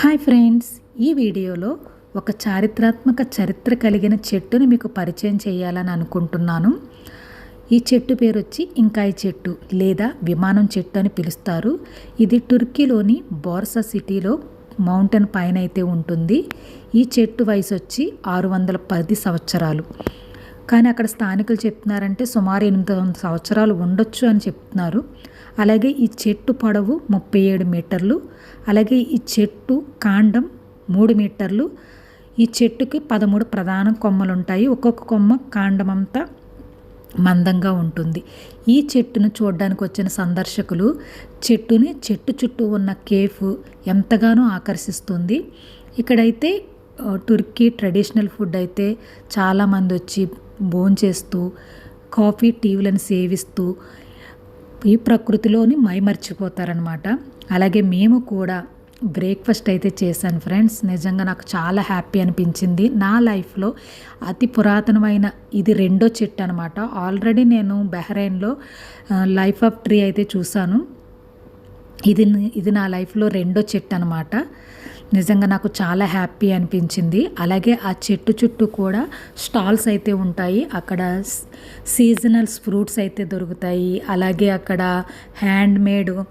Hi friends ఈ వీడియోలో ఒక చారిత్రాత్మక చరిత్ర కలిగిన చెట్టుని మీకు పరిచయం చేయాలని అనుకుంటున్నాను. ఈ చెట్టు పేరు వచ్చి ఇంకాయ చెట్టు లేదా విమానం చెట్టు అని పిలుస్తారు. ఇది టుర్కీలోని బోర్సా సిటీలో మౌంటైన్ పైన అయితే ఉంటుంది. ఈ చెట్టు వయసు వచ్చి ఆరు వందల పది సంవత్సరాలు. కానీ అక్కడ స్థానికులు చెప్తున్నారంటే సుమారు ఎనిమిది వందల సంవత్సరాలు ఉండొచ్చు అని చెప్తున్నారు. అలాగే ఈ చెట్టు పొడవు ముప్పై ఏడు మీటర్లు అలాగే ఈ చెట్టు కాండం మూడు మీటర్లు. ఈ చెట్టుకి పదమూడు ప్రధాన కొమ్మలు ఉంటాయి ఒక్కొక్క కొమ్మ కాండం అంతా మందంగా ఉంటుంది. ఈ చెట్టును చూడడానికి వచ్చిన సందర్శకులు చెట్టుని చెట్టు చుట్టూ ఉన్న కేఫ్ ఎంతగానో ఆకర్షిస్తుంది. ఇక్కడైతే టుర్కీ ట్రెడిషనల్ ఫుడ్ అయితే చాలామంది వచ్చి భోంచేస్తూ కాఫీ టీవీలను సేవిస్తూ ఈ ప్రకృతిలోని మైమర్చిపోతారనమాట అలాగే మేము కూడా బ్రేక్ఫాస్ట్ అయితే చేశాను ఫ్రెండ్స్. నిజంగా నాకు చాలా హ్యాపీ అనిపించింది. నా లైఫ్లో అతి పురాతనమైన ఇది రెండో చెట్టు అనమాట ఆల్రెడీ నేను బెహ్రైన్లో లైఫ్ ఆఫ్ ట్రీ అయితే చూశాను. ఇది ఇది నా లైఫ్లో రెండో చెట్టు అనమాట నిజంగా నాకు చాలా హ్యాపీ అనిపించింది. అలాగే ఆ చెట్టు చుట్టూ కూడా స్టాల్స్ అయితే ఉంటాయి. అక్కడ సీజనల్స్ ఫ్రూట్స్ అయితే దొరుకుతాయి. అలాగే అక్కడ హ్యాండ్ మేడ్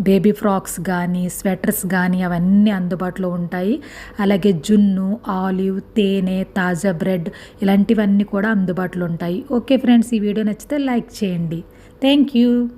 బేబీ ఫ్రాక్స్ కానీ స్వెటర్స్ కానీ అవన్నీ అందుబాటులో ఉంటాయి. అలాగే జున్ను ఆలివ్ తేనె తాజా బ్రెడ్ ఇలాంటివన్నీ కూడా అందుబాటులో ఉంటాయి. ఓకే ఫ్రెండ్స్ ఈ వీడియో నచ్చితే లైక్ చేయండి. Thank you